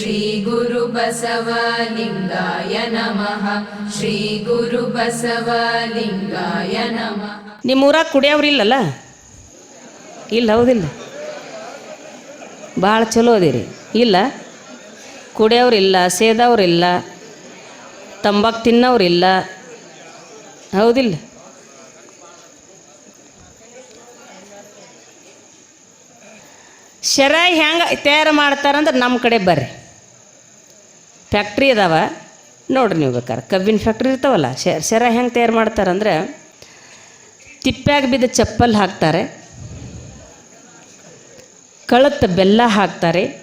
ಶ್ರೀ ಗುರು ಬಸವಲಿಂಗಾಯ ನಮಃ ಶ್ರೀ ಗುರು ಬಸವಲಿಂಗಾಯ ನಮಃ ನಿಮ್ಮೂರಾಗ ಕುಡಿಯವ್ರಿಲ್ಲಲ್ಲ ಇಲ್ಲ, ಹೌದಿಲ್ಲ. ಭಾಳ ಚಲೋ ಅದಿರಿ. ಇಲ್ಲ? ಕುಡಿಯೋರಿಲ್ಲ ಸೇದವ್ರಿಲ್ಲ ತಂಬಾಕು ಇಲ್ಲ. ಹೌದಿಲ್ಲ? ಶರ ಹೆಂಗೆ ತಯಾರು ಮಾಡ್ತಾರಂದ್ರೆ ನಮ್ಮ ಕಡೆ ಬರ್ರಿ. ಫ್ಯಾಕ್ಟ್ರಿ ಅದಾವ. ನೋಡ್ರಿ ನೀವು ಬೇಕಾರೆ. ಕಬ್ಬಿನ ಫ್ಯಾಕ್ಟ್ರಿ ಇರ್ತಾವಲ್ಲ ಶರ ಹೆಂಗೆ ತಯಾರು ಮಾಡ್ತಾರಂದ್ರೆ ತಿಪ್ಪ್ಯಾಗ ಬಿದ್ದ ಚಪ್ಪಲ್ ಹಾಕ್ತಾರೆ. ಕಳತ್ತ ಬೆಲ್ಲ ಹಾಕ್ತಾರೆ.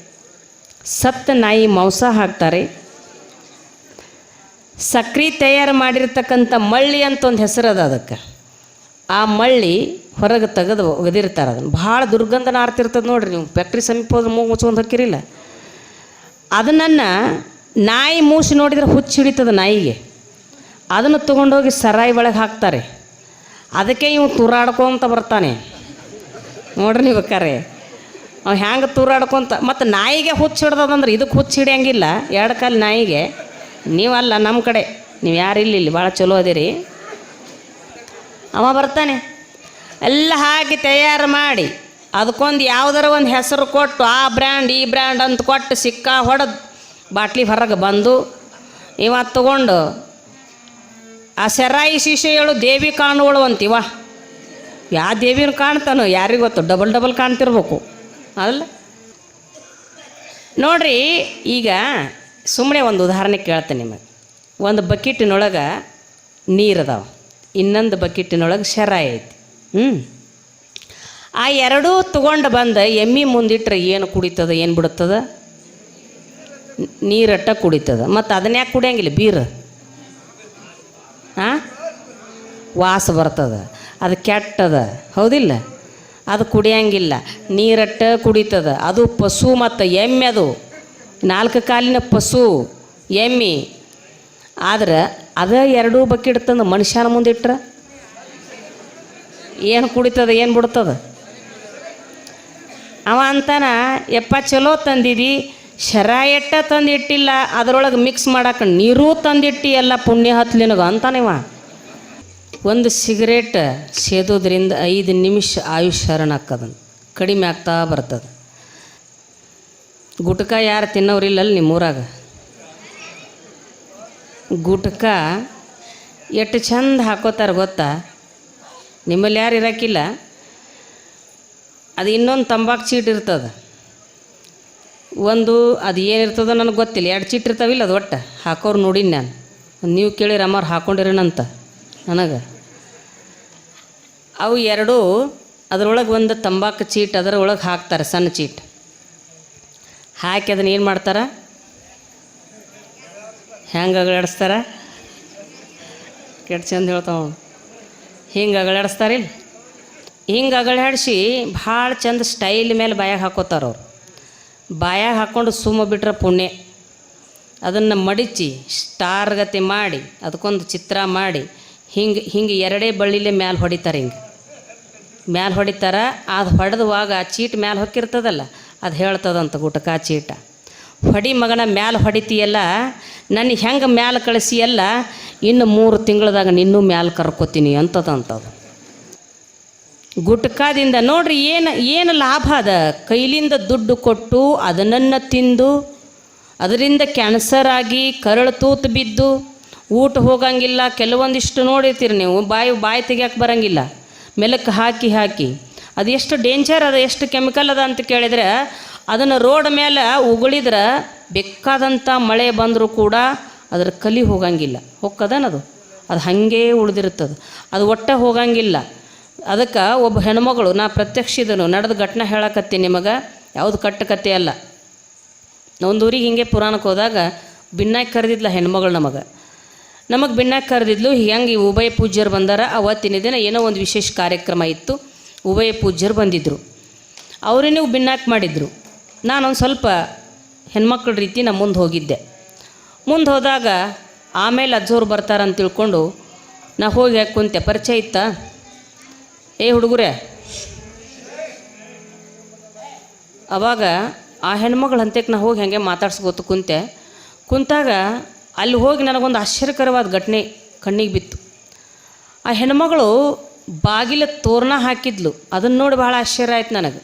ಸತ್ತ ನಾಯಿ ಮಾಂಸ ಹಾಕ್ತಾರೆ. ಸಕ್ರೆ ತಯಾರು ಮಾಡಿರ್ತಕ್ಕಂಥ ಮಳ್ಳಿ ಅಂತ ಒಂದು ಹೆಸರು ಅದ ಅದಕ್ಕೆ. ಆ ಮಳ್ಳಿ ಹೊರಗೆ ತೆಗೆದು ಒಗೆದಿರ್ತಾರೆ ಅದನ್ನು. ಭಾಳ ದುರ್ಗಂಧನ ಆರ್ತಿರ್ತದೆ ನೋಡ್ರಿ ನೀವು. ಫ್ಯಾಕ್ಟ್ರಿ ಸಮೀಪ ಹೋದ್ರೆ ಮೂಗು ಮುಚ್ಕೊಂಡು ಹಾಕಿರಿಲ್ಲ ಅದನ್ನು ನಾಯಿ ಮೂಸಿ ನೋಡಿದ್ರೆ ಹುಚ್ಚು ಹಿಡಿತದ ನಾಯಿಗೆ. ಅದನ್ನು ತೊಗೊಂಡೋಗಿ ಸರಾಯಿ ಒಳಗೆ ಹಾಕ್ತಾರೆ. ಅದಕ್ಕೆ ಇವು ತೂರಾಡ್ಕೊಂತ ಬರ್ತಾನೆ. ನೋಡ್ರಿ ನೀವು ಬೇಕಾರೆ ಅವ ಹ್ಯಾಂಗೆ ತೂರಾಡ್ಕೊಂತ, ಮತ್ತು ನಾಯಿಗೆ ಹುಚ್ಚು ಹಿಡ್ದದಂದ್ರೆ ಇದಕ್ಕೆ ಹುಚ್ಚು ಹಿಡಿಯಂಗಿಲ್ಲ. ಎರಡು ಕಾಲು ನಾಯಿಗೆ. ನೀವಲ್ಲ ನಮ್ಮ ಕಡೆ. ನೀವು ಯಾರು ಇಲ್ಲಿ ಇಲ್ಲಿ ಭಾಳ ಚಲೋ ಅದೀರಿ. ಅವ ಬರ್ತಾನೆ. ಎಲ್ಲ ಹಾಕಿ ತಯಾರು ಮಾಡಿ, ಅದಕ್ಕೊಂದು ಯಾವುದರ ಒಂದು ಹೆಸರು ಕೊಟ್ಟು, ಆ ಬ್ರ್ಯಾಂಡ್, ಈ ಬ್ರ್ಯಾಂಡ್ ಅಂತ ಕೊಟ್ಟು ಸಿಕ್ಕ ಹೊಡೆದು. ಬಾಟ್ಲಿ ಹೊರಗೆ ಬಂದು ಇವ ತಗೊಂಡು, ಆ ಸೆರಾಯಿ ಶೀಶೆಗಳು ದೇವಿ ಕಾಣುವಳು ಅಂತೀವ. ಯಾವ ದೇವಿನ ಕಾಣ್ತಾನೋ ಯಾರಿಗೆ ಗೊತ್ತು? ಡಬಲ್ ಡಬಲ್ ಕಾಣ್ತಿರ್ಬೇಕು. ಅಲ್ಲ? ನೋಡ್ರಿ, ಈಗ ಸುಮ್ಮನೆ ಒಂದು ಉದಾಹರಣೆ ಕೇಳ್ತೇನೆ ನಿಮಗೆ. ಒಂದು ಬಕೆಟಿನೊಳಗೆ ನೀರು ಅದಾವ. ಇನ್ನೊಂದು ಬಕೆಟಿನೊಳಗೆ ಶರಾಯಿ ಐತಿ. ಹ್ಞೂ ಆ ಎರಡೂ ತಗೊಂಡು ಬಂದು ಎಮ್ಮಿ ಮುಂದಿಟ್ರೆ ಏನು ಕುಡಿತದ, ಏನು ಬಿಡುತ್ತದ? ನೀರಟ್ಟ ಕುಡಿತದ. ಮತ್ತು ಅದನ್ನ ಯಾಕೆ ಕುಡಿಯಂಗಿಲ್ಲ? ಬೀರ್. ಹಾಂ ವಾಸ ಬರ್ತದ. ಅದು ಕೆಟ್ಟದ. ಹೌದಿಲ್ಲ? ಅದು ಕುಡಿಯಂಗಿಲ್ಲ. ನೀರಟ್ಟ ಕುಡಿತದ. ಅದು ಪಶು ಮತ್ತು ಎಮ್ಮೆ ಅದು. ನಾಲ್ಕು ಕಾಲಿನ ಪಶು, ಎಮ್ಮೆ. ಆದ್ರೆ ಅದ ಎರಡೂ ಬಕೆಟ್ ತಂದು ಮನುಷ್ಯನ ಮುಂದಿಟ್ರೆ ಏನು ಕುಡಿತದ, ಏನು ಬಿಡ್ತದ? ಅವ ಅಂತಾನ, ಯಪ್ಪ, ಚಲೋ ತಂದಿದಿ. ಶರಾಯಟ್ಟ ತಂದಿಟ್ಟಿಲ್ಲ, ಅದರೊಳಗೆ ಮಿಕ್ಸ್ ಮಾಡಕ್ಕೆ ನೀರೂ ತಂದಿಟ್ಟಿ ಎಲ್ಲ ಪುಣ್ಯ ಹತ್ಲಿನಗ ಅಂತಾನಿವ ಒಂದು ಸಿಗರೇಟ್ ಸೇದೋದ್ರಿಂದ ಐದು ನಿಮಿಷ ಆಯುಷ್ ಶರಣ ಆಕ್ಕದಂತ ಕಡಿಮೆ ಆಗ್ತಾ ಬರ್ತದೆ. ಗುಟ್ಕ ಯಾರು ತಿನ್ನೋರಿಲ್ಲಲ್ಲ ನಿಮ್ಮೂರಾಗ? ಗುಟ್ಕ ಎಷ್ಟು ಚಂದ ಹಾಕೋತಾರೆ ಗೊತ್ತಾ? ನಿಮ್ಮಲ್ಲಿ ಯಾರು ಇರೋಕ್ಕಿಲ್ಲ ಅದು ಇನ್ನೊಂದು ತಂಬಾಕು ಚೀಟ್ ಇರ್ತದೆ. ಒಂದು, ಅದು ಏನಿರ್ತದೋ ನನಗೆ ಗೊತ್ತಿಲ್ಲ. ಎರಡು ಚೀಟ್ ಇರ್ತಾವಿಲ್ಲ ಅದು ಒಟ್ಟು. ಹಾಕೋರು ನೋಡೀನಿ ನಾನು. ನೀವು ಕೇಳಿರಿ ಅಮ್ಮವ್ರು ಹಾಕೊಂಡಿರೇನಂತ ನನಗೆ. ಅವು ಎರಡೂ ಅದರೊಳಗೆ ಒಂದು ತಂಬಾಕು ಚೀಟ್, ಅದರೊಳಗೆ ಹಾಕ್ತಾರೆ, ಸಣ್ಣ ಚೀಟ್. ಹಾಕಿ ಅದನ್ನ ಏನು ಮಾಡ್ತಾರೆ? ಹೆಂಗೆ ಅಗಳಾಡಿಸ್ತಾರ ಕೆಟ್ಟ ಚಂದ ಹೇಳ್ತಾವ ಹಿಂಗೆ ಅಗಳಾಡಿಸ್ತಾರಿಲ್ಲ ಹಿಂಗೆ ಅಗಳಾಡಿಸಿ ಭಾಳ ಚಂದ ಸ್ಟೈಲ್ ಮೇಲೆ ಬಾಯಾಗ ಹಾಕೋತಾರ ಅವ್ರು. ಬಾಯಾಗ ಹಾಕ್ಕೊಂಡು ಸುಮ್ಮ ಬಿಟ್ರೆ ಪುಣ್ಯ. ಅದನ್ನು ಮಡಿಚಿ ಸ್ಟಾರ್ ಗತಿ ಮಾಡಿ, ಅದಕ್ಕೊಂದು ಚಿತ್ರ ಮಾಡಿ, ಹಿಂಗೆ ಹಿಂಗೆ ಎರಡೇ ಬಳ್ಳಿಲೆ ಮ್ಯಾಲೆ ಹೊಡಿತಾರೆ ಹಿಂಗೆ. ಮ್ಯಾಲೆ ಹೊಡಿತಾರೆ, ಅದು ಹೊಡೆದುವಾಗ ಆ ಚೀಟ್ ಮ್ಯಾಲೆ ಹೊಕ್ಕಿರ್ತದಲ್ಲ, ಅದು ಹೇಳ್ತದಂತ ಗುಟಕ ಚೀಟ. ಹೊಡಿ ಮಗನ ಮ್ಯಾಲೆ ಹೊಡಿತೀಯಲ್ಲ ನನ್ನ ಹೆಂಗೆ ಮ್ಯಾಲೆ ಕಳಿಸಿಯಲ್ಲ, ಇನ್ನು ಮೂರು ತಿಂಗಳದಾಗ ನಿನ್ನೂ ಮ್ಯಾಲೆ ಕರ್ಕೋತೀನಿ ಅಂತದಂತದು. ಗುಟ್ಕಾದಿಂದ ನೋಡ್ರಿ ಏನು ಏನು ಲಾಭ ಅದ? ಕೈಲಿಂದ ದುಡ್ಡು ಕೊಟ್ಟು ಅದನ್ನು ತಿಂದು, ಅದರಿಂದ ಕ್ಯಾನ್ಸರ್ ಆಗಿ ಕರಳು ತೂತು ಬಿದ್ದು, ಊಟ ಹೋಗಂಗಿಲ್ಲ. ಕೆಲವೊಂದಿಷ್ಟು ನೋಡಿರ್ತೀರಿ ನೀವು, ಬಾಯಿ ಬಾಯಿ ತೆಗಿಯಕ್ಕೆ ಬರಂಗಿಲ್ಲ. ಮೆಲಕ್ಕೆ ಹಾಕಿ ಹಾಕಿ. ಅದು ಎಷ್ಟು ಡೇಂಜರ್, ಅದ ಎಷ್ಟು ಕೆಮಿಕಲ್ ಅದ ಅಂತ ಕೇಳಿದ್ರೆ, ಅದನ್ನು ರೋಡ್ ಮೇಲೆ ಉಗುಳಿದ್ರೆ ಬೇಕಾದಂಥ ಮಳೆ ಬಂದರೂ ಕೂಡ ಅದರ ಕಲಿ ಹೋಗಂಗಿಲ್ಲ. ಹೊಕ್ಕದನದು? ಅದು ಹಾಗೇ ಉಳಿದಿರ್ತದೆ ಅದು ಒಟ್ಟೆ ಹೋಗಂಗಿಲ್ಲ. ಅದಕ್ಕೆ ಒಬ್ಬ ಹೆಣ್ಮಗಳು, ನಾ ಪ್ರತ್ಯಕ್ಷ ಇದನು, ನಡೆದ ಘಟನೆ ಹೇಳಕತ್ತೀನಿ ನಿಮಗೆ, ಯಾವುದು ಕಟ್ಟ ಕತೆ ಅಲ್ಲ. ಒಂದು ಊರಿಗೆ ಹಿಂಗೆ ಪುರಾಣಕ್ಕೆ ಹೋದಾಗ ಬಿನ್ನಾಗಿ ಕರೆದಿದ್ಲ ಹೆಣ್ಮಗಳು ನಮಗೆ. ನಮಗೆ ಬಿನ್ನಾಗಿ ಕರೆದಿದ್ಲು, ಹೆಂಗೆ ಈ ಉಭಯ ಪೂಜ್ಯರು ಬಂದಾರ, ಅವತ್ತಿನ ದಿನ ಏನೋ ಒಂದು ವಿಶೇಷ ಕಾರ್ಯಕ್ರಮ ಇತ್ತು, ಉಭಯ ಪೂಜ್ಯರು ಬಂದಿದ್ದರು ಅವರೇ ನೀವು ಮಾಡಿದ್ರು ಮಾಡಿದರು. ಒಂದು ಸ್ವಲ್ಪ ಹೆಣ್ಮಕ್ಳ ರೀತಿ ನಾ ಮುಂದೆ ಹೋಗಿದ್ದೆ. ಮುಂದೆ ಹೋದಾಗ, ಆಮೇಲೆ ಅಜ್ಜೋರು ಬರ್ತಾರಂತ ತಿಳ್ಕೊಂಡು, ನಾ ಹೋಗಿ ಕುಂತೆ, ಪರಿಚಯ ಇತ್ತಾ? ಏ ಹುಡುಗರೇ, ಅವಾಗ ಆ ಹೆಣ್ಮಗಳು ಅಂತ್ಯಕ್ಕೆ ನಾ ಹೋಗಿ ಹಾಗೆ ಮಾತಾಡ್ಸ್ಕೊತ ಕುಂತೆ. ಕುಂತಾಗ ಅಲ್ಲಿ ಹೋಗಿ ನನಗೊಂದು ಆಶ್ಚರ್ಯಕರವಾದ ಘಟನೆ ಕಣ್ಣಿಗೆ ಬಿತ್ತು. ಆ ಹೆಣ್ಮಗಳು ಬಾಗಿಲ ತೋರಣ ಹಾಕಿದ್ಲು. ಅದನ್ನು ನೋಡಿ ಭಾಳ ಆಶ್ಚರ್ಯ ಆಯ್ತು ನನಗೆ.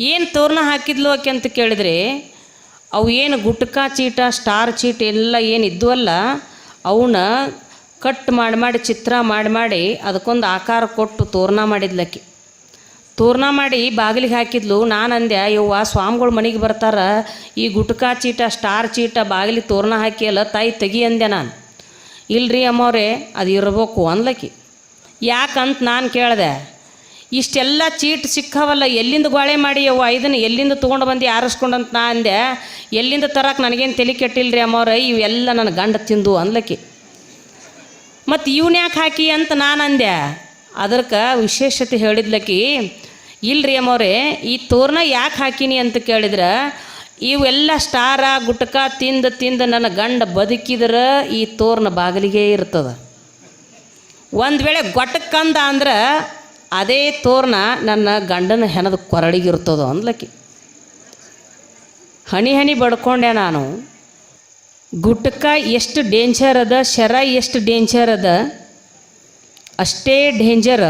ಏನು ತೋರಣ ಹಾಕಿದ್ಲು ಆಕೆ ಅಂತ ಕೇಳಿದ್ರೆ, ಅವು ಏನು ಗುಟ್ಕಾ ಚೀಟ, ಸ್ಟಾರ್ ಚೀಟ ಎಲ್ಲ ಏನು ಅಲ್ಲ, ಅವನ್ನ ಕಟ್ ಮಾಡಿ ಮಾಡಿ, ಚಿತ್ರ ಮಾಡಿ ಮಾಡಿ ಅದಕ್ಕೊಂದು ಆಕಾರ ಕೊಟ್ಟು ತೋರಣ ಮಾಡಿದ್ಲಕ್ಕಿ. ತೋರಣ ಮಾಡಿ ಬಾಗಿಲಿಗೆ ಹಾಕಿದ್ಲು. ನಾನು ಅಂದೆ, ಯವ್ವ, ಸ್ವಾಮಿಗಳು ಮನೆಗೆ ಬರ್ತಾರ. ಈ ಗುಟ್ಕಾ ಚೀಟ, ಸ್ಟಾರ್ ಚೀಟ ಬಾಗಿಲಿಗೆ ತೋರಣ ಹಾಕಿಯಲ್ಲ, ತಾಯಿ ತೆಗಿ ಅಂದೆ ನಾನು. ಇಲ್ರಿ ಅಮ್ಮವ್ರೆ, ಅದು ಇರಬೇಕು ಅನ್ಲಕ್ಕಿ. ಯಾಕಂತ ನಾನು ಕೇಳಿದೆ, ಇಷ್ಟೆಲ್ಲ ಚೀಟ್ ಸಿಕ್ಕವಲ್ಲ, ಎಲ್ಲಿಂದ ಗೋಳೆ ಮಾಡಿ ಯವ್ವ? ಇದನ್ನು ಎಲ್ಲಿಂದ ತೊಗೊಂಡು ಬಂದು ಆರಿಸ್ಕೊಂಡಂತ ನಾ ಅಂದೆ. ಎಲ್ಲಿಂದ ತರಕ್ಕೆ ನನಗೇನು ತಲೆ ಕೆಟ್ಟಿಲ್ಲರಿ ಅಮ್ಮವ್ರೆ, ಇವೆಲ್ಲ ನನ್ನ ಗಂಡ ತಿಂದು ಅನ್ಲಕ್ಕಿ. ಮತ್ತು ಇವನ್ ಯಾಕೆ ಹಾಕಿ ಅಂತ ನಾನು ಅಂದೆ. ಅದಕ್ಕೆ ವಿಶೇಷತೆ ಹೇಳಿದ್ಲಕ್ಕಿ ಇಲ್ರಿ ಅಮ್ಮವ್ರೆ, ಈ ತೋರಣ ಯಾಕೆ ಹಾಕಿನಿ ಅಂತ ಕೇಳಿದ್ರೆ ಇವೆಲ್ಲ ಸ್ಟಾರ ಗುಟ್ಕ ತಿಂದು ತಿಂದು ನನ್ನ ಗಂಡ ಬದುಕಿದ್ರೆ ಈ ತೋರಣ ಬಾಗಿಲಿಗೆ ಇರ್ತದೆ. ಒಂದು ವೇಳೆ ಗೊಟ್ಟಕ್ಕಂದ ಅಂದ್ರೆ ಅದೇ ತೋರಣ ನನ್ನ ಗಂಡನ ಹೆಣದ ಕೊರಳಿಗಿರ್ತದೋ ಅಂದ್ಲಕ್ಕಿ ಹನಿ ಹನಿ ಬಡ್ಕೊಂಡೆ ನಾನು. ಗುಟ್ಕ ಎಷ್ಟು ಡೇಂಜರ್ ಅದ, ಶರ ಎಷ್ಟು ಡೇಂಜರ್ ಅದ, ಅಷ್ಟೇ ಡೇಂಜರ್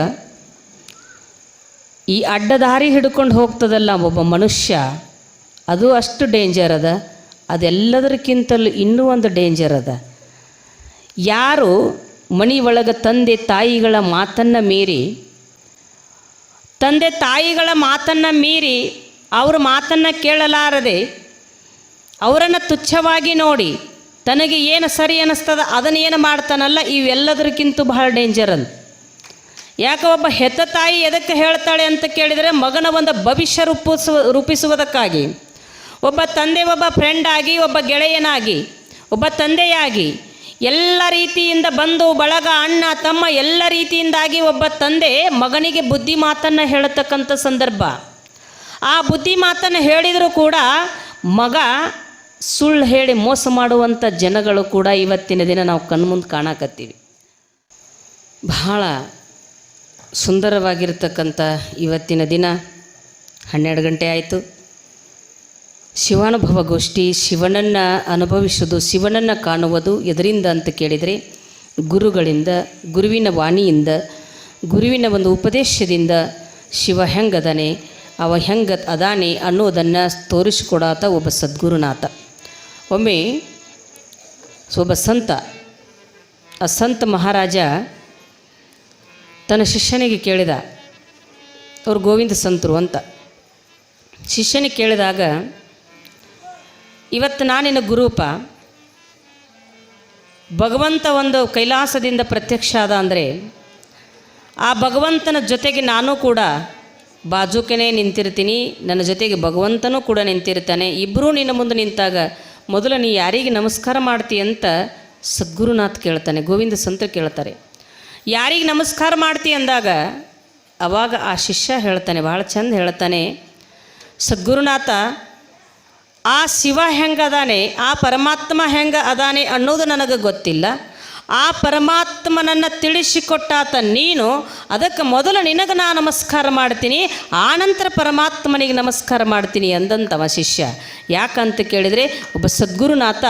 ಈ ಅಡ್ಡದಾರಿ ಹಿಡ್ಕೊಂಡು ಹೋಗ್ತದಲ್ಲ ಒಬ್ಬ ಮನುಷ್ಯ, ಅದು ಅಷ್ಟು ಡೇಂಜರ್ ಅದ, ಅದೆಲ್ಲದಕ್ಕಿಂತಲೂ ಇನ್ನೂ ಒಂದು ಡೇಂಜರ್ ಅದ. ಯಾರು ಮನಿ ಒಳಗೆ ತಂದೆ ತಾಯಿಗಳ ಮಾತನ್ನು ಮೀರಿ, ತಂದೆ ತಾಯಿಗಳ ಮಾತನ್ನು ಮೀರಿ ಅವ್ರ ಮಾತನ್ನು ಕೇಳಲಾರದೆ, ಅವರನ್ನು ತುಚ್ಛವಾಗಿ ನೋಡಿ ತನಗೆ ಏನು ಸರಿ ಅನ್ನಿಸ್ತದ ಅದನ್ನು ಏನು ಮಾಡ್ತಾನಲ್ಲ, ಇವೆಲ್ಲದಕ್ಕಿಂತ ಬಹಳ ಡೇಂಜರ್ ಅಂತ ಯಾಕೆ ಒಬ್ಬ ಹೆತ್ತ ತಾಯಿ ಎದಕ್ಕೆ ಹೇಳ್ತಾಳೆ ಅಂತ ಕೇಳಿದರೆ, ಮಗನ ಒಂದು ಭವಿಷ್ಯ ರೂಪಿಸುವ, ರೂಪಿಸುವುದಕ್ಕಾಗಿ. ಒಬ್ಬ ತಂದೆ, ಒಬ್ಬ ಫ್ರೆಂಡ್ ಆಗಿ, ಒಬ್ಬ ಗೆಳೆಯನಾಗಿ, ಒಬ್ಬ ತಂದೆಯಾಗಿ, ಎಲ್ಲ ರೀತಿಯಿಂದ ಬಂದು, ಬಳಗ, ಅಣ್ಣ, ತಮ್ಮ ಎಲ್ಲ ರೀತಿಯಿಂದಾಗಿ ಒಬ್ಬ ತಂದೆ ಮಗನಿಗೆ ಬುದ್ಧಿ ಮಾತನ್ನು ಹೇಳತಕ್ಕಂಥ ಸಂದರ್ಭ. ಆ ಬುದ್ಧಿ ಮಾತನ್ನು ಹೇಳಿದರೂ ಕೂಡ ಮಗ ಸುಳ್ಳು ಹೇಳಿ ಮೋಸ ಮಾಡುವಂಥ ಜನಗಳು ಕೂಡ ಇವತ್ತಿನ ದಿನ ನಾವು ಕಣ್ಮುಂದೆ ಕಾಣಕತ್ತೀವಿ. ಬಹಳ ಸುಂದರವಾಗಿರ್ತಕ್ಕಂಥ ಇವತ್ತಿನ ದಿನ ಹನ್ನೆರಡು ಗಂಟೆ ಆಯಿತು. ಶಿವಾನುಭವ ಗೋಷ್ಠಿ ಶಿವನನ್ನು ಅನುಭವಿಸೋದು ಶಿವನನ್ನು ಕಾಣುವುದು ಎದರಿಂದ ಅಂತ ಕೇಳಿದರೆ ಗುರುಗಳಿಂದ, ಗುರುವಿನ ವಾಣಿಯಿಂದ, ಗುರುವಿನ ಒಂದು ಉಪದೇಶದಿಂದ ಶಿವ ಹೆಂಗದಾನೆ, ಅವ ಹೆಂಗ ಅದಾನೆ ಅನ್ನೋದನ್ನು ತೋರಿಸಿಕೊಡಾತ ಒಬ್ಬ ಸದ್ಗುರುನಾಥ. ಒಮ್ಮೆ ಒಬ್ಬ ಸಂತ, ಆ ಸಂತ ಮಹಾರಾಜ ತನ್ನ ಶಿಷ್ಯನಿಗೆ ಕೇಳಿದ, ಅವರು ಗೋವಿಂದ ಸಂತರು ಅಂತ. ಶಿಷ್ಯನಿಗೆ ಕೇಳಿದಾಗ, ಇವತ್ತು ನಾನಿನ ಗುರೂಪ, ಭಗವಂತ ಒಂದು ಕೈಲಾಸದಿಂದ ಪ್ರತ್ಯಕ್ಷ ಆದ ಅಂದರೆ, ಆ ಭಗವಂತನ ಜೊತೆಗೆ ನಾನು ಕೂಡ ಬಾಜುಕನೇ ನಿಂತಿರ್ತೀನಿ, ನನ್ನ ಜೊತೆಗೆ ಭಗವಂತನೂ ಕೂಡ ನಿಂತಿರ್ತಾನೆ ಇಬ್ಬರೂ ನಿನ್ನ ಮುಂದೆ ನಿಂತಾಗ ಮೊದಲು ನೀ ಯಾರಿಗೆ ನಮಸ್ಕಾರ ಮಾಡ್ತೀಯ ಅಂತ ಸದ್ಗುರುನಾಥ್ ಕೇಳ್ತಾನೆ, ಗೋವಿಂದ ಸಂತ ಕೇಳ್ತಾರೆ. ಯಾರಿಗೆ ನಮಸ್ಕಾರ ಮಾಡ್ತಿ ಅಂದಾಗ ಅವಾಗ ಆ ಶಿಷ್ಯ ಹೇಳ್ತಾನೆ, ಭಾಳ ಚಂದ ಹೇಳ್ತಾನೆ, ಸದ್ಗುರುನಾಥ, ಆ ಶಿವ ಹೆಂಗದಾನೆ ಆ ಪರಮಾತ್ಮ ಹೆಂಗೆ ಅದಾನೆ ಅನ್ನೋದು ನನಗೆ ಗೊತ್ತಿಲ್ಲ. ಆ ಪರಮಾತ್ಮನನ್ನು ತಿಳಿಸಿಕೊಟ್ಟಾತ ನೀನು, ಅದಕ್ಕೆ ಮೊದಲು ನಿನಗೆ ನಾ ನಮಸ್ಕಾರ ಮಾಡ್ತೀನಿ, ಆನಂತರ ಪರಮಾತ್ಮನಿಗೆ ನಮಸ್ಕಾರ ಮಾಡ್ತೀನಿ ಅಂದಂತವ ಶಿಷ್ಯ. ಯಾಕಂತ ಕೇಳಿದರೆ, ಒಬ್ಬ ಸದ್ಗುರುನಾಥ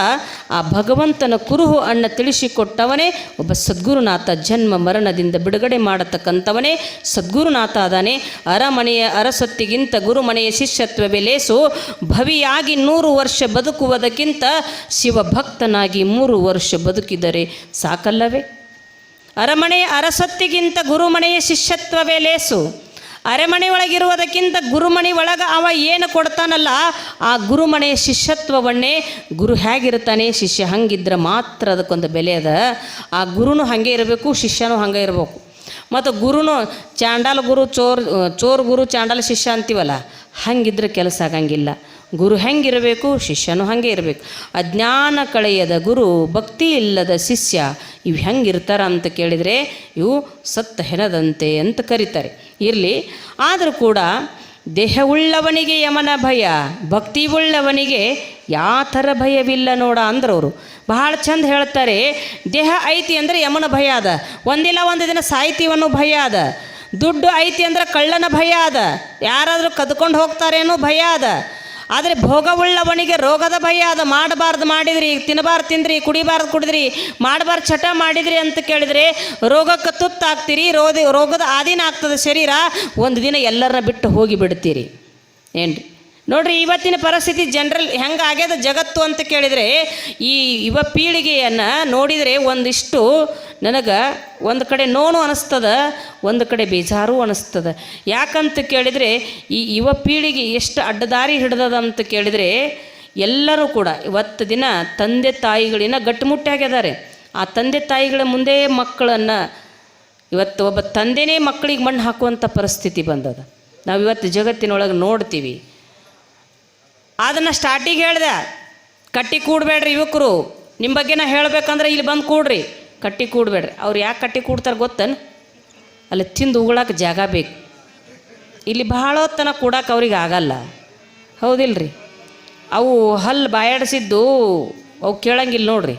ಆ ಭಗವಂತನ ಕುರುಹು ಅಣ್ಣ ತಿಳಿಸಿಕೊಟ್ಟವನೇ, ಒಬ್ಬ ಸದ್ಗುರುನಾಥ ಜನ್ಮ ಮರಣದಿಂದ ಬಿಡುಗಡೆ ಮಾಡತಕ್ಕಂಥವನೇ, ಸದ್ಗುರುನಾಥ ಅದಾನೆ. ಅರಮನೆಯ ಅರಸೊತ್ತಿಗಿಂತ ಗುರುಮನೆಯ ಶಿಷ್ಯತ್ವವೇ ಲೇಸು. ಭವಿಯಾಗಿ ನೂರು ವರ್ಷ ಬದುಕುವುದಕ್ಕಿಂತ ಶಿವಭಕ್ತನಾಗಿ ಮೂರು ವರ್ಷ ಬದುಕಿದರೆ ಸಾಕಲ್ಲವೇ? ಅರಮನೆಯ ಅರಸೊತ್ತಿಗಿಂತ ಗುರುಮನೆಯ ಶಿಷ್ಯತ್ವವೇ ಲೇಸು. ಅರಮನೆ ಒಳಗಿರುವುದಕ್ಕಿಂತ ಗುರುಮನೆ ಒಳಗೆ ಅವ ಏನು ಕೊಡ್ತಾನಲ್ಲ, ಆ ಗುರುಮನೆಯ ಶಿಷ್ಯತ್ವವನ್ನೇ ಗುರು ಹೇಗಿರ್ತಾನೆ? ಶಿಷ್ಯ ಹಂಗಿದ್ರೆ ಮಾತ್ರ ಅದಕ್ಕೊಂದು ಬೆಲೆ ಅದ. ಆ ಗುರುನು ಹಾಗೆ ಇರಬೇಕು, ಶಿಷ್ಯನೂ ಹಾಗೆ ಇರಬೇಕು. ಮತ್ತು ಗುರುನು ಚಾಂಡಾಲ ಗುರು ಚೋರ್ ಚೋರ್ ಗುರು ಚಾಂಡಾಲ ಶಿಷ್ಯ ಅಂತೀವಲ್ಲ, ಹಂಗಿದ್ರೆ ಕೆಲಸ ಆಗಂಗಿಲ್ಲ. ಗುರು ಹೆಂಗಿರಬೇಕು, ಶಿಷ್ಯನು ಹಾಗೆ ಇರಬೇಕು. ಅಜ್ಞಾನ ಕಳೆಯದ ಗುರು, ಭಕ್ತಿ ಇಲ್ಲದ ಶಿಷ್ಯ, ಇವು ಹೆಂಗಿರ್ತಾರ ಅಂತ ಕೇಳಿದರೆ ಇವು ಸತ್ತ ಹೆನದಂತೆ ಅಂತ ಕರೀತಾರೆ. ಇರಲಿ, ಆದರೂ ಕೂಡ ದೇಹವುಳ್ಳವನಿಗೆ ಯಮನ ಭಯ, ಭಕ್ತಿ ಉಳ್ಳವನಿಗೆ ಯಾವ ಥರ ಭಯವಿಲ್ಲ ನೋಡ ಅಂದ್ರವರು. ಬಹಳ ಚಂದ ಹೇಳ್ತಾರೆ, ದೇಹ ಐತಿ ಅಂದರೆ ಯಮನ ಭಯ ಅದ ಒಂದಿಲ್ಲ ಒಂದು ದಿನ ಸಾಯ್ತೀವನ್ನೋ ಭಯ ಅದ, ದುಡ್ಡು ಐತಿ ಅಂದ್ರೆ ಕಳ್ಳನ ಭಯ ಅದ, ಯಾರಾದರೂ ಕದ್ಕೊಂಡು ಹೋಗ್ತಾರೇನೋ ಭಯ ಅದ. ಆದರೆ ಭೋಗವುಳ್ಳವನಿಗೆ ರೋಗದ ಭಯ ಅದು. ಮಾಡಬಾರ್ದು ಮಾಡಿದ್ರಿ ತಿನ್ನಬಾರ್ದು ತಿಂದ್ರಿ, ಕುಡಿಬಾರ್ದು ಕುಡಿದ್ರಿ, ಮಾಡಬಾರ್ದು ಚಟ ಮಾಡಿದ್ರಿ ಅಂತ ಕೇಳಿದರೆ ರೋಗಕ್ಕೆ ತುತ್ತಾಗ್ತೀರಿ, ರೋದ, ರೋಗದ ಆಧೀನ ಆಗ್ತದೆ ಶರೀರ. ಒಂದು ದಿನ ಎಲ್ಲರನ್ನ ಬಿಟ್ಟು ಹೋಗಿ ಬಿಡ್ತೀರಿ ಏನ್ರಿ? ನೋಡ್ರಿ, ಇವತ್ತಿನ ಪರಿಸ್ಥಿತಿ ಜನರಲ್ ಹೆಂಗೆ ಆಗ್ಯದ? ಜಗತ್ತು ಅಂತ ಕೇಳಿದರೆ, ಈ ಯುವ ಪೀಳಿಗೆಯನ್ನು ನೋಡಿದರೆ ಒಂದಿಷ್ಟು ನನಗೆ ಒಂದು ಕಡೆ ನೋನು ಅನಿಸ್ತದ, ಒಂದು ಕಡೆ ಬೇಜಾರು ಅನಿಸ್ತದ. ಯಾಕಂತ ಕೇಳಿದರೆ, ಈ ಯುವ ಪೀಳಿಗೆ ಎಷ್ಟು ಅಡ್ಡದಾರಿ ಹಿಡ್ದದ ಅಂತ ಕೇಳಿದರೆ, ಎಲ್ಲರೂ ಕೂಡ ಇವತ್ತು ದಿನ ತಂದೆ ತಾಯಿಗಳಿನ ಗಟ್ಟುಮುಟ್ಟಾಗಿದ್ದಾರೆ ಆ ತಂದೆ ತಾಯಿಗಳ ಮುಂದೆ ಮಕ್ಕಳನ್ನು, ಇವತ್ತು ಒಬ್ಬ ತಂದೆನೇ ಮಕ್ಕಳಿಗೆ ಮಣ್ಣು ಹಾಕುವಂಥ ಪರಿಸ್ಥಿತಿ ಬಂದದ. ನಾವು ಇವತ್ತು ಜಗತ್ತಿನೊಳಗೆ ನೋಡ್ತೀವಿ. ಅದನ್ನು ಸ್ಟಾರ್ಟಿಗೆ ಹೇಳ್ದೆ, ಕಟ್ಟಿ ಕೂಡಬೇಡ್ರಿ ಯುವಕರು. ನಿಮ್ಮ ಬಗ್ಗೆ ನಾ ಹೇಳಬೇಕಂದ್ರೆ ಇಲ್ಲಿ ಬಂದು ಕೂಡ್ರಿ. ಕಟ್ಟಿ ಕೂಡಬೇಡ್ರಿ. ಅವ್ರು ಯಾಕೆ ಕಟ್ಟಿ ಕೂಡ್ತಾರೆ ಗೊತ್ತೇನು? ಅಲ್ಲಿ ತಿಂದು ಉಗುಳಕ್ಕೆ ಜಾಗ ಬೇಕು. ಇಲ್ಲಿ ಭಾಳ ಹೊತ್ತನ ಕೂಡಕ್ಕೆ ಅವ್ರಿಗೆ ಆಗಲ್ಲ. ಹೌದಿಲ್ರಿ? ಅವು ಹಲ್ಲು ಬಾಯಾಡಿಸಿದ್ದು ಅವು ಕೇಳಂಗಿಲ್ಲ ನೋಡ್ರಿ.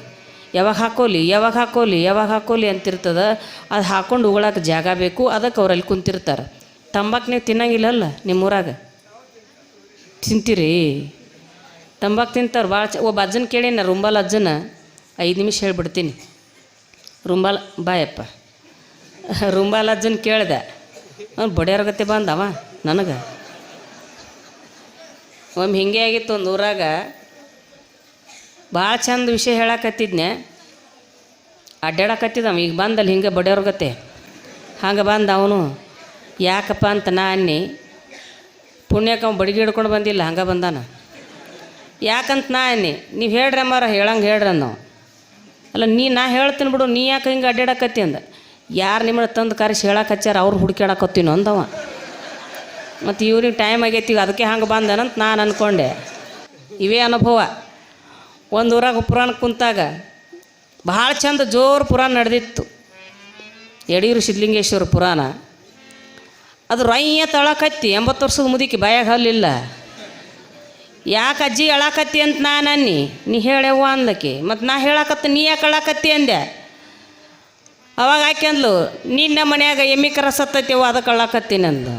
ಯಾವಾಗ ಹಾಕೋಲಿ ಯಾವಾಗ ಹಾಕೋಲಿ ಯಾವಾಗ ಹಾಕೋಲಿ ಅಂತಿರ್ತದ. ಅದು ಹಾಕೊಂಡು ಉಗುಳಕ್ಕೆ ಜಾಗ ಬೇಕು. ಅದಕ್ಕೆ ಅವ್ರಲ್ಲಿ ಕುಂತಿರ್ತಾರೆ. ತಂಬಾಕು ನೀವು ತಿನ್ನಂಗಿಲ್ಲಲ್ಲ ನಿಮ್ಮೂರಾಗ? ತಿಂತೀರಿ? ತಂಬಾಕು ತಿಂತಾರೆ. ಭಾಳ ಚ ಒಬ್ಬ ಅಜ್ಜನ ಕೇಳೀನಿ ರುಂಬಾಲ್ ಅಜ್ಜನ ಐದು ನಿಮಿಷ ಹೇಳ್ಬಿಡ್ತೀನಿ. ರುಂಬಾಲ್ ಬಾಯಪ್ಪ. ರುಂಬಾಲ ಅಜ್ಜನ ಕೇಳಿದೆ, ಅವ್ನು ಬಡಿಯೋರ್ಗತ್ತೆ ಬಂದವ ನನಗೆ. ಒಮ್ಮೆ ಹಿಂಗೆ ಆಗಿತ್ತು ಒಂದು ಊರಾಗ ಭಾಳ ಚಂದ ವಿಷಯ ಹೇಳಕತ್ತಿದ್ನೆ ಅಡ್ಡಾಡಕತ್ತಿದ್ದವ ಈಗ ಬಂದಲ್ಲಿ ಹಿಂಗೆ ಬಡಿಯೋರ್ಗತ್ತೆ ಹಂಗೆ ಬಂದ ಅವನು, ಯಾಕಪ್ಪ ಅಂತ ನಾ ಅನ್ನಿ ಪುಣ್ಯಕ್ಕೆ ಅವ್ನು ಬಡಿಗೆ ಹಿಡ್ಕೊಂಡು ಬಂದಿಲ್ಲ, ಹಂಗೆ ಬಂದಾನ. ಯಾಕಂತ ನಾ ಅನ್ನಿ, ನೀವು ಹೇಳ್ರಿ ಅಮ್ಮಾರ, ಹೇಳಂಗೆ ಹೇಳ್ರಿ ನಾವು ಅಲ್ಲ, ನೀ, ನಾ ಹೇಳ್ತೀನಿ ಬಿಡು, ನೀ ಯಾಕೆ ಹಿಂಗೆ ಅಡ್ಡಾಡಕತ್ತಿ ಅಂದ. ಯಾರು ನಿಮ್ಮನ್ನ ತಂದು ಕರೆಸಿ ಹೇಳಕ್ಕೆ ಹಚ್ಚಾರ ಅವ್ರು ಹುಡುಕ್ಯಾಡಕತ್ತೀನೋ ಅಂದವ. ಮತ್ತು ಇವ್ರಿಗೆ ಟೈಮ್ ಆಗೈತಿ ಅದಕ್ಕೆ ಹಂಗೆ ಬಂದನಂತ ನಾನು ಅಂದ್ಕೊಂಡೆ ಇವೇ ಅನುಭವ. ಒಂದು ಊರಾಗ ಪುರಾಣ ಕುಂತಾಗ, ಭಾಳ ಚಂದ ಜೋರು ಪುರಾಣ ನಡೆದಿತ್ತು. ಯಡಿಯೂರು ಸಿದ್ಧಲಿಂಗೇಶ್ವರ ಪುರಾಣ. ಅದು ರೈಯ ತಳಕತ್ತಿ ಎಂಬತ್ತು ವರ್ಷದ ಮುದುಕಿ ಬಾಯಾಗ ಹಲ್ಲಿಲ್ಲ. ಯಾಕೆ ಅಜ್ಜಿ ಹೇಳಾಕತ್ತಿ ಅಂತ ನಾನು ನೀ ಹೇಳವ್ವ ಅಂದಕ್ಕೆ ಮತ್ತು ನಾ ಹೇಳಕತ್ತ, ನೀ ಯಾಕೆ ಅಳಾಕತ್ತಿ ಅಂದೆ ಅವಾಗ ಆಕೆ ಅಂದ್ಲು, ನಿನ್ನ ಮನ್ಯಾಗ ಎಮ್ಮಿ ಕರ ಸತ್ತೈತೆವ ಅದಕ್ಕೆ ಅಳಾಕತ್ತಿ ನಂದು.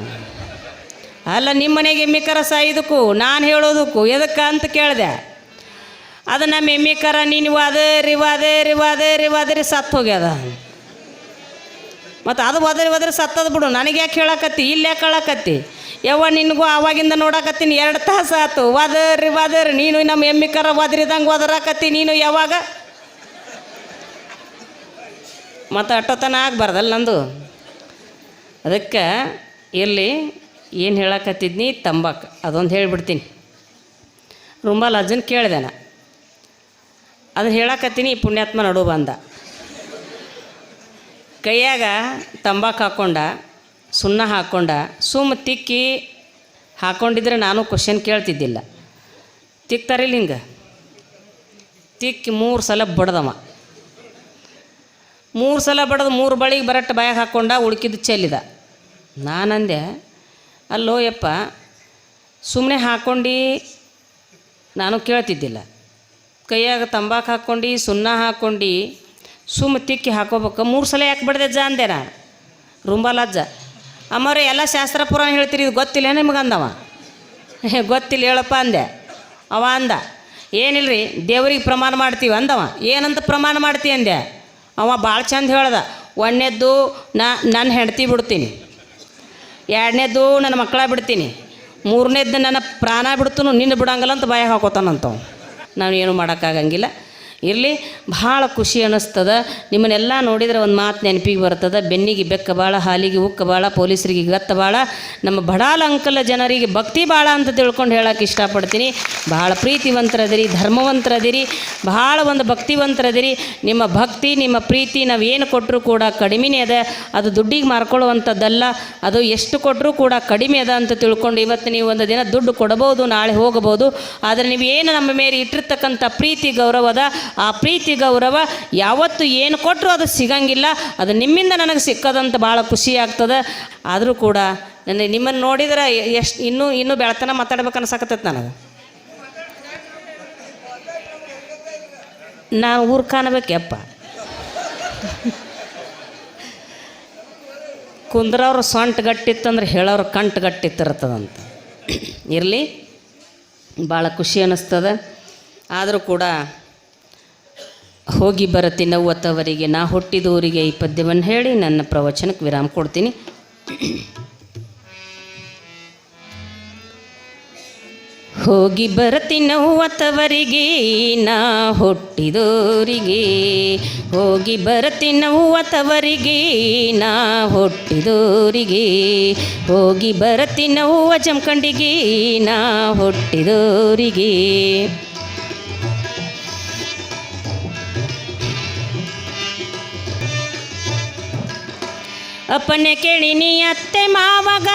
ಅಲ್ಲ ನಿಮ್ಮ ಮನೆಗೆ ಎಮ್ಮಿ ಕರ ಇದಕ್ಕೂ ನಾನು ಹೇಳೋದಕ್ಕೂ, ಎದಕ್ಕೆ ಅಂತ ಕೇಳಿದೆ. ಅದು ನಮ್ಮ ಎಮ್ಮಿ ಕರ ನೀನು ವಾದರಿ ವಾದರಿ ಅದೇ ವಾದರಿ ಸತ್ತು ಹೋಗ್ಯದ. ಮತ್ತು ಅದು ಒದರಿ ಒದರಿ ಸತ್ತದ ಬಿಡು. ನನಗೆ ಯಾಕೆ ಹೇಳಕತ್ತಿ? ಇಲ್ಲಿ ಯಾಕೆ ಹೇಳಕತ್ತಿ ಯವ್ವ, ನಿನಗೂ ಆವಾಗಿಂದ ನೋಡಕತ್ತೀನಿ. ಎರಡು ತಾಸು ಆತು. ಒದರಿ ಒದರಿ. ನೀನು ನಮ್ಮ ಎಮ್ಮಿ ಕರ ಒದರಿದಂಗೆ ಒದರಾಕತ್ತಿ ನೀನು ಯಾವಾಗ? ಮತ್ತು ಅಟ್ಟೋತನ ಆಗಬಾರ್ದಲ್ಲ ನಂದು? ಅದಕ್ಕೆ ಇಲ್ಲಿ ಏನು ಹೇಳಕತ್ತಿದ್ನಿ? ತಂಬಾಕ್. ಅದೊಂದು ಹೇಳಿಬಿಡ್ತೀನಿ. ರುಂಬಾಲ್ ಅಜ್ಜನ ಕೇಳಿದೆ ನಾ ಅದನ್ನು ಹೇಳಕತ್ತೀನಿ ಪುಣ್ಯಾತ್ಮ ನಡು ಬಂದ. ಕೈಯಾಗ ತಂಬಾಕು ಹಾಕ್ಕೊಂಡ ಸುಣ್ಣ ಹಾಕ್ಕೊಂಡ ಸುಮ್ಮ ತಿಕ್ಕಿ ಹಾಕ್ಕೊಂಡಿದ್ರೆ ನಾನು ಕ್ವಶನ್ ಕೇಳ್ತಿದ್ದಿಲ್ಲ. ತಿಕ್ತಾರಿಲ್ಲ ಹಿಂಗೆ? ತಿಕ್ಕಿ ಮೂರು ಸಲ ಬಡ್ದವ. ಮೂರು ಸಲ ಬಡ್ದು ಮೂರು ಬಳಿಗೆ ಬರಟ್ಟು ಬಾಯಾಗ ಹಾಕ್ಕೊಂಡ ಉಳ್ಕಿದ ಚೆಲ್ಲಿದ. ನಾನಂದೆ, ಅಲ್ಲೋ ಯಪ್ಪ ಸುಮ್ಮನೆ ಹಾಕ್ಕೊಂಡು ನಾನು ಕೇಳ್ತಿದ್ದಿಲ್ಲ. ಕೈಯಾಗ ತಂಬಾಕು ಹಾಕ್ಕೊಂಡು ಸುಣ್ಣ ಹಾಕ್ಕೊಂಡು ಸುಮ್ಮ ತಿಕ್ಕಿ ಹಾಕೋಬೇಕು. ಮೂರು ಸಲ ಯಾಕೆ ಬಿಡದೆ ಜ ಅಂದೆ ನಾನು. ರುಂಬಾಲ ಅಜ್ಜ. ಅಮ್ಮವ್ರೆ ಎಲ್ಲ ಶಾಸ್ತ್ರ ಪುರಾಣ ಹೇಳ್ತೀರಿ ಇದು ಗೊತ್ತಿಲ್ಲ ನಿಮ್ಗೆ ಅಂದವ. "ಹೇ, ಗೊತ್ತಿಲ್ಲ ಹೇಳಪ್ಪ ಅಂದೆ. ಅವ ಅಂದ. ಏನಿಲ್ರಿ ದೇವ್ರಿಗೆ ಪ್ರಮಾಣ ಮಾಡ್ತೀವಿ ಅಂದವ. ಏನಂತ ಪ್ರಮಾಣ ಮಾಡ್ತೀವಿ ಅಂದೆ. ಅವ ಭಾಳ ಚಂದ ಹೇಳ್ದ. ಒಂದನೇದ್ದು ನಾ ನನ್ನ ಹೆಂಡ್ತಿ ಬಿಡ್ತೀನಿ. ಎರಡನೇದ್ದು ನನ್ನ ಮಕ್ಕಳ ಬಿಡ್ತೀನಿ. ಮೂರನೇದ್ದು ನನ್ನ ಪ್ರಾಣ ಬಿಡ್ತು ನಿನ್ನ ಬಿಡಂಗಿಲ್ಲ ಅಂತ ಬಾಯ ಹಾಕೋತಾನಂತವ್. ನಾನು ಏನು ಮಾಡೋಕ್ಕಾಗಂಗಿಲ್ಲ. ಇರಲಿ. ಭಾಳ ಖುಷಿ ಅನ್ನಿಸ್ತದ. ನಿಮ್ಮನ್ನೆಲ್ಲ ನೋಡಿದ್ರೆ ಒಂದು ಮಾತು ನೆನಪಿಗೆ ಬರ್ತದೆ. ಬೆನ್ನಿಗೆ ಬೆಕ್ಕ ಭಾಳ ಹಾಲಿಗೆ ಉಕ್ಕ ಭಾಳ ಪೊಲೀಸರಿಗೆ ಗತ್ತ ಭಾಳ ನಮ್ಮ ಬಡಾಲ ಅಂಕಲ ಜನರಿಗೆ ಭಕ್ತಿ ಭಾಳ ಅಂತ ತಿಳ್ಕೊಂಡು ಹೇಳೋಕೆ ಇಷ್ಟಪಡ್ತೀನಿ. ಭಾಳ ಪ್ರೀತಿವಂತರದಿರಿ, ಧರ್ಮವಂತರದಿರಿ, ಭಾಳ ಒಂದು ಭಕ್ತಿವಂತರದಿರಿ. ನಿಮ್ಮ ಭಕ್ತಿ, ನಿಮ್ಮ ಪ್ರೀತಿ ನಾವು ಏನು ಕೊಟ್ಟರೂ ಕೂಡ ಕಡಿಮೆನೇ ಅದ. ಅದು ದುಡ್ಡಿಗೆ ಮಾರ್ಕೊಳ್ಳುವಂಥದ್ದಲ್ಲ ಅದು ಎಷ್ಟು ಕೊಟ್ಟರೂ ಕೂಡ ಕಡಿಮೆ ಅದ ಅಂತ ತಿಳ್ಕೊಂಡು ಇವತ್ತು ನೀವು ಒಂದು ದಿನ ದುಡ್ಡು ಕೊಡಬಹುದು, ನಾಳೆ ಹೋಗಬಹುದು. ಆದರೆ ನೀವು ಏನು ನಮ್ಮ ಮೇಲೆ ಇಟ್ಟಿರ್ತಕ್ಕಂಥ ಪ್ರೀತಿ ಗೌರವದ ಆ ಪ್ರೀತಿ ಗೌರವ ಯಾವತ್ತು ಏನು ಕೊಟ್ಟರು ಅದು ಸಿಗಂಗಿಲ್ಲ, ಅದು ನಿಮ್ಮಿಂದ ನನಗೆ ಸಿಕ್ಕದಂತ ಭಾಳ ಖುಷಿ ಆಗ್ತದೆ. ಆದರೂ ಕೂಡ ನನಗೆ ನಿಮ್ಮನ್ನು ನೋಡಿದ್ರೆ ಎಷ್ಟು ಇನ್ನೂ ಇನ್ನೂ ಬೆಳತನ ಮಾತಾಡ್ಬೇಕು ಅನ್ಸಕತ್ತೈತೆ ನನಗೆ. ನಾನು ಊರು ಕಾಣಬೇಕಪ್ಪ ಕುಂದ್ರವ್ರ ಸೊಂಟ ಗಟ್ಟಿತ್ತಂದ್ರೆ ಹೇಳೋರು ಕಂಟು ಗಟ್ಟಿತ್ತಿರ್ತದಂತ. ಇರಲಿ, ಭಾಳ ಖುಷಿ ಅನ್ನಿಸ್ತದೆ ಆದರೂ ಕೂಡ ಹೋಗಿ ಬರತಿ ನವ್ವತ್ತವರಿಗೆ, ನಾ ಹುಟ್ಟಿದೂರಿಗೆ ಈ ಪದ್ಯವನ್ನು ಹೇಳಿ ನನ್ನ ಪ್ರವಚನಕ್ಕೆ ವಿರಾಮ ಕೊಡ್ತೀನಿ. ಹೋಗಿ ಬರತಿ ನವ್ವತ್ತವರಿಗೆ, ನಾ ಹುಟ್ಟಿದೋರಿಗೆ. ಹೋಗಿ ಬರತಿ ನವ್ವತ್ತವರಿಗೆ, ನಾ ಹುಟ್ಟಿದೋರಿಗೆ. ಹೋಗಿ ಬರತಿ ನವ್ವ ಜಮಖಂಡಿಗೆ, ನಾ ಹುಟ್ಟಿದೋರಿಗೆ. ಅಪ್ಪನೆ ಕೇಳಿನಿ ಅತ್ತೆ ಮಾವಗ,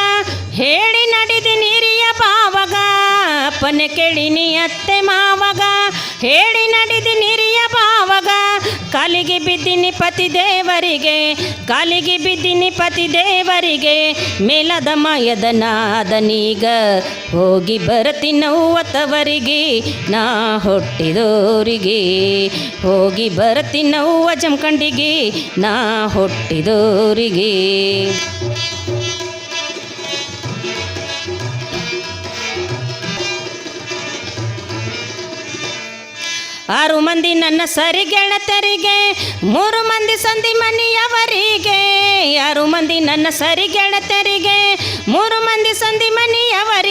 ಹೇಳಿ ನಡಿದಿ ನೀರಿಯ ಬಾವಗ ಅಪ್ಪನೆ ಕೇಳಿನಿ ಅತ್ತೆ ಮಾವಗ, ಹೇಳಿ ನಡಿದಿ ನೀರಿಯ ಬಾವಗ ಕಾಲಿಗೆ ಬಿದ್ದಿನಿ ಪತಿ ದೇವರಿಗೆ, ಕಾಲಿಗೆ ಬಿದ್ದಿನಿ ಪತಿ ದೇವರಿಗೆ, ಮೇಲದ ಮಾಯದ ನಾದನೀಗ ಹೋಗಿ ಬರತಿ ನವ್ವತ್ತವರಿಗೆ ನಾ ಹೊಟ್ಟಿದೋರಿಗೆ. ಹೋಗಿ ಬರತಿ ನೋವ ಜಮಖಂಡಿಗೆ, ನಾ ಹುಟ್ಟಿದೋರಿಗೆ. ಆರು ಮಂದಿ ನನ್ನ ಸರಿ ಗೆಳತರಿಗೆ ಮೂರು ಮಂದಿ ಸಂಧಿ ಮನಿಯವರಿಗೆ. ಆರು ಮಂದಿ ನನ್ನ ಸರಿ ಗೆಳತರಿಗೆ ಮೂರು ಮಂದಿ ಸಂಧಿ ಮನಿಯವರಿಗೆ.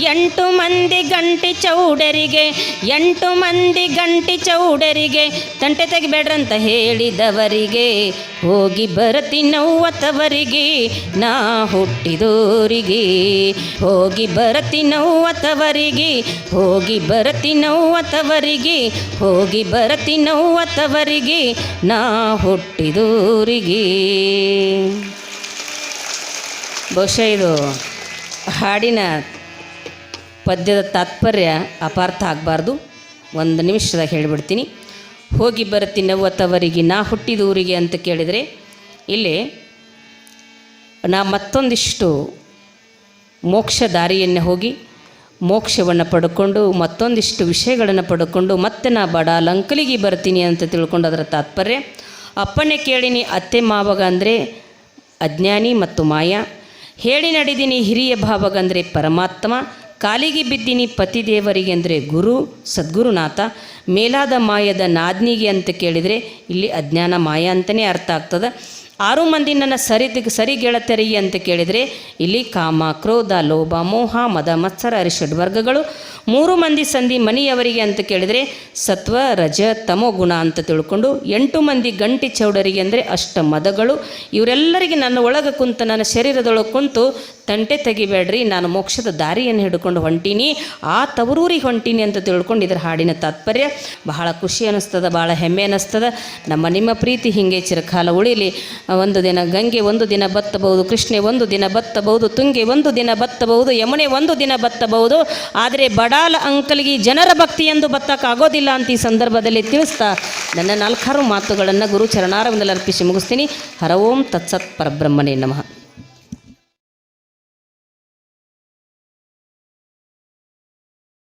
ಎಂಟು ಮಂದಿ ಗಂಟಿ ಚೌಡರಿಗೆ, ಎಂಟು ಮಂದಿ ಗಂಟಿ ಚೌಡರಿಗೆ ತಂಟೆ ತೆಗಿಬೇಡ್ರಂತ ಹೇಳಿದವರಿಗೆ, ಹೋಗಿ ಬರತಿ ನೋವತ್ತವರಿಗೆ, ನಾ ಹುಟ್ಟಿದೋರಿಗೆ. ಹೋಗಿ ಬರತಿ ನೋವತ್ತವರಿಗೆ, ಹೋಗಿ ಬರತಿ ನೋವತ್ತವರಿಗೆ, ಹೋಗಿ ಬರತಿ ನೋವತ್ತವರಿಗೆ, ನಾ ಹುಟ್ಟಿದೋರಿಗೆ. ಬಹುಶಃ ಇದು ಹಾಡಿನ ಪದ್ಯದ ತಾತ್ಪರ್ಯ ಅಪಾರ್ಥ ಆಗಬಾರ್ದು. ಒಂದು ನಿಮಿಷದಾಗ ಹೇಳಿಬಿಡ್ತೀನಿ. ಹೋಗಿ ಬರತಿ ನವ್ವತ್ತವರಿಗೆ, ನಾ ಹುಟ್ಟಿದ ಊರಿಗೆ ಅಂತ ಕೇಳಿದರೆ, ಇಲ್ಲಿ ನಾ ಮತ್ತೊಂದಿಷ್ಟು ಮೋಕ್ಷ ದಾರಿಯನ್ನು ಹೋಗಿ ಮೋಕ್ಷವನ್ನು ಪಡ್ಕೊಂಡು, ಮತ್ತೊಂದಿಷ್ಟು ವಿಷಯಗಳನ್ನು ಪಡ್ಕೊಂಡು, ಮತ್ತೆ ನಾ ಬಡ ಲಂಕಲಿಗೆ ಬರ್ತೀನಿ ಅಂತ ತಿಳ್ಕೊಂಡು ಅದರ ತಾತ್ಪರ್ಯ. ಅಪ್ಪನೇ ಕೇಳಿನಿ, ಅತ್ತೆ ಮಾವಗ ಅಂದರೆ ಅಜ್ಞಾನಿ ಮತ್ತು ಮಾಯ. ಹೇಳಿ ನಡೆದೀನಿ ಹಿರಿಯ ಭಾವಗಂದರೆ ಪರಮಾತ್ಮ, ಕಾಲಿಗೆ ಬಿದ್ದಿನಿ ಪತಿದೇವರಿಗೆ ಅಂದರೆ ಗುರು, ಸದ್ಗುರುನಾಥ. ಮೇಲಾದ ಮಾಯದ ನಾದ್ನಿಗೆ ಅಂತ ಕೇಳಿದರೆ ಇಲ್ಲಿ ಅಜ್ಞಾನ ಮಾಯ ಅಂತಲೇ ಅರ್ಥ ಆಗ್ತದೆ. ಆರು ಮಂದಿ ನನ್ನ ಸರಿ ಸರಿ ಗೆಳತರಿಗೆ ಅಂತ ಕೇಳಿದರೆ ಇಲ್ಲಿ ಕಾಮ, ಕ್ರೋಧ, ಲೋಭ, ಮೋಹ, ಮದ, ಮತ್ಸರ, ಅರಿಷಡ್ ವರ್ಗಗಳು. ಮೂರು ಮಂದಿ ಸಂಧಿ ಮನೆಯವರಿಗೆ ಅಂತ ಕೇಳಿದರೆ ಸತ್ವ, ರಜ, ತಮೋ ಗುಣ ಅಂತ ತಿಳ್ಕೊಂಡು ಎಂಟು ಮಂದಿ ಗಂಟಿ ಚೌಡರಿಗೆ ಅಂದರೆ ಅಷ್ಟ ಮದಗಳು ಇವರೆಲ್ಲರಿಗೆ ನನ್ನ ಒಳಗೆ ಕುಂತು ನನ್ನ ಶರೀರದೊಳಗೆ ಕುಂತು ತಂಟೆ ತೆಗಿಬೇಡ್ರಿ, ನಾನು ಮೋಕ್ಷದ ದಾರಿಯನ್ನು ಹಿಡ್ಕೊಂಡು ಹೊಂಟೀನಿ, ಆ ತವರೂರಿಗೆ ಹೊಂಟೀನಿ ಅಂತ ತಿಳ್ಕೊಂಡು ಇದರ ಹಾಡಿನ ತಾತ್ಪರ್ಯ ಬಹಳ ಖುಷಿ ಅನ್ನಿಸ್ತದ ಭಾಳ ಹೆಮ್ಮೆ ಅನ್ನಿಸ್ತದ ನಮ್ಮ ನಿಮ್ಮ ಪ್ರೀತಿ ಹಿಂಗೆ ಚಿರಕಾಲ ಉಳಿಲಿ. ಒಂದು ದಿನ ಗಂಗೆ, ಒಂದು ದಿನ ಬತ್ತಬಹುದು, ಕೃಷ್ಣೆ, ಒಂದು ದಿನ ಬತ್ತಬಹುದು, ತುಂಗೆ, ಒಂದು ದಿನ ಬತ್ತಬಹುದು, ಯಮುನೆ, ಒಂದು ದಿನ ಬತ್ತಬಹುದು. ಆದರೆ ಬಡಾಲ ಅಂಕಲ್ಗೆ ಜನರ ಭಕ್ತಿ ಎಂದು ಬತ್ತಕ್ಕಾಗೋದಿಲ್ಲ ಅಂತ ಈ ಸಂದರ್ಭದಲ್ಲಿ ತಿಳಿಸ್ತಾ ನನ್ನ ನಾಲ್ಕಾರು ಮಾತುಗಳನ್ನು ಗುರು ಚರಣಾರವಿಂದಲರ್ಪಿಸಿ ಮುಗಿಸ್ತೀನಿ. ಹರ ಓಂ ತತ್ಸತ್ ಪರಬ್ರಹ್ಮನೇ ನಮಃ.